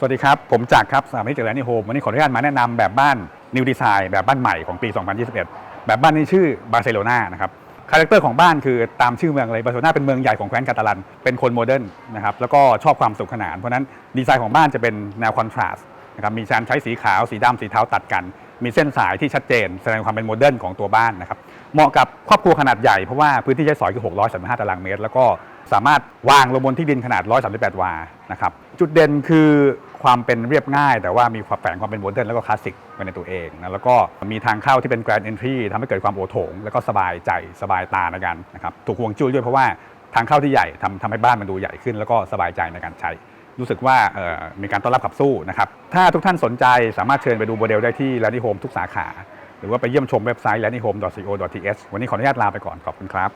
สวัสดีครับ ผมจักครับสถาปนิกจากแลนด์โฮมวันนี้ขออนุญาตมาแนะนำแบบบ้าน New Design แบบบ้านใหม่ของปี 2021 แบบบ้านนี้ชื่อบาร์เซโลนานะครับคาแรคเตอร์ของบ้านคือตามชื่อเมืองเลยบาร์เซโลนาเป็นเมืองใหญ่ของแคว้นกาตาลัน เป็นคนโมเดิร์นนะครับแล้วก็ชอบความสุขสนาน เพราะฉะนั้นดีไซน์ของบ้านจะเป็นแนวคอนทราสต์นะครับมีการใช้สีขาวสีดำสีเทาตัดกัน มีเส้นสายที่ชัดเจน แสดงความเป็นโมเดิร์นของตัวบ้านนะครับ เหมาะกับครอบครัวขนาดใหญ่ เพราะว่าพื้นที่ใช้สอยคือ 635 ตารางเมตร แล้วก็สามารถวางลงบนที่ดินขนาด 138 วานะครับจุดเด่นคือความเป็นเรียบง่าย แต่ว่ามีความแฝงความเป็นโมเดิร์นแล้วก็คลาสสิกไปในตัวเองนะแล้วก็มีทางเข้าที่เป็นแกรนด์เอนทรีทำให้เกิดความโอโถง แล้วก็สบายใจสบายตาในการนะครับถูกห่วงจุ้ยด้วยเพราะว่าทางเข้าที่ใหญ่ทำทำให้บ้านมันดูใหญ่ขึ้น แล้วก็สบายใจในการใช้รู้สึกว่าเอ่อมีการต้อนรับขับสู้นะครับ ถ้าทุกท่านสนใจสามารถเชิญไปดูโมเดลได้ที่ l a n d y Home ทุกสาขา หรือว่าไปเยี่ยมชมเว็บไซต์ l a n d y Home co th วันนี้ขออนุญาตลาไปก่อนขอบคุณครับ